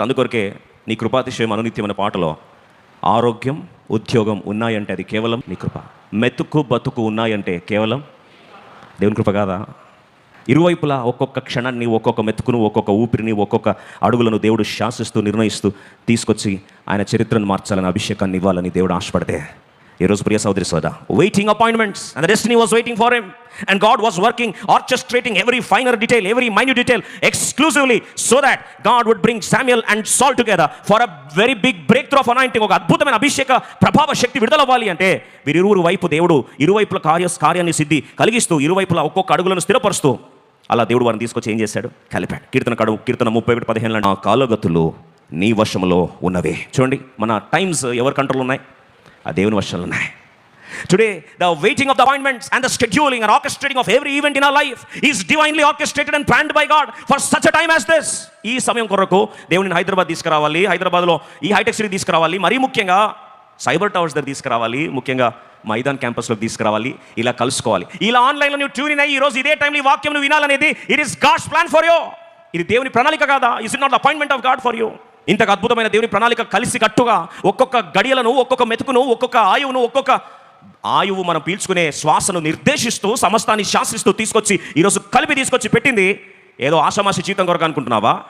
అందుకొరకే నీ కృపాతిశయం అనునిత్యమైన పాటలో ఆరోగ్యం ఉద్యోగం ఉన్నాయంటే అది కేవలం నీ కృప. మెతుకు బతుకు ఉన్నాయంటే కేవలం దేవుని కృప కాదా? ఇరువైపులా ఒక్కొక్క క్షణాన్ని ఒక్కొక్క మెతుకును ఒక్కొక్క ఊపిరిని ఒక్కొక్క అడుగులను దేవుడు శాసిస్తూ నిర్ణయిస్తూ తీసుకొచ్చి ఆయన చరిత్రను మార్చాలని అభిషేకాన్ని ఇవ్వాలని దేవుడు ఆశపడితే ఈరోజు ప్రియ సోదరి సోద waiting appointments and destiny was waiting for him and God was working orchestrating every finer detail every minute detail exclusively so that God would bring Samuel and Saul together for a very big breakthrough of anointing ఒక అద్భుతమైన అభిషేక ప్రభావ శక్తి విడుదలవ్వాలి అంటే వీరిరువురు వైపు దేవుడు ఇరువైపుల కార్య కార్యాన్ని సిద్ధి కలిగిస్తూ ఇరువైపుల ఒక్కొక్క అడుగులను స్థిరపరుస్తూ అలా దేవుడు వారిని తీసుకొచ్చి ఏం చేశాడు? కలిపాడు. కీర్తన కడుగు కీర్తన ముప్పై ఒకటి పదిహేను నా కాలగతులు నీ వశంలో ఉన్నవే. చూడండి మన టైమ్స్ ఎవరి కంట్రోల్ ఉన్నాయి? ఆ దేవుని వర్షాలు ఉన్నాయి. Today the waiting of the appointments and the scheduling and orchestrating of every event in our life is divinely orchestrated and planned by God for such a time as this ఈ సమయం కొరకు దేవుని హైదరాబాద్ తీసుకురావాలి. హైదరాబాద్లో ఈ హైటెక్ సిటీ తీసుకురావాలి. మరీ ముఖ్యంగా సైబర్ టవర్స్ దగ్గర తీసుకురావాలి. ముఖ్యంగా మైదాన్ క్యాంపస్లోకి తీసుకురావాలి. ఇలా కలుసుకోవాలి. ఇలా ఆన్లైన్లో నువ్వు ట్యూన్ అయ్యి ఈ రోజు ఇదే టైంలో ఈ వాక్యం నువ్వు వినాలనేది it is God's plan for you ఇది దేవుని ప్రణాళిక కాదా? Is not appointment of God for you ఇంతకు అద్భుతమైన దేవుని ప్రణాళిక కలిసి కట్టుగా ఒక్కొక్క గడియలను ఒక్కొక్క మెతుకును ఒక్కొక్క ఆయువును ఒక్కొక్క ఆయువు మనం పీల్చుకునే శ్వాసను నిర్దేశిస్తూ సమస్తాన్ని శాసిస్తూ తీసుకొచ్చి ఈరోజు కలిపి తీసుకొచ్చి పెట్టింది. ఏదో ఆషామాషి జీవితం కొరకు అనుకుంటున్నావా?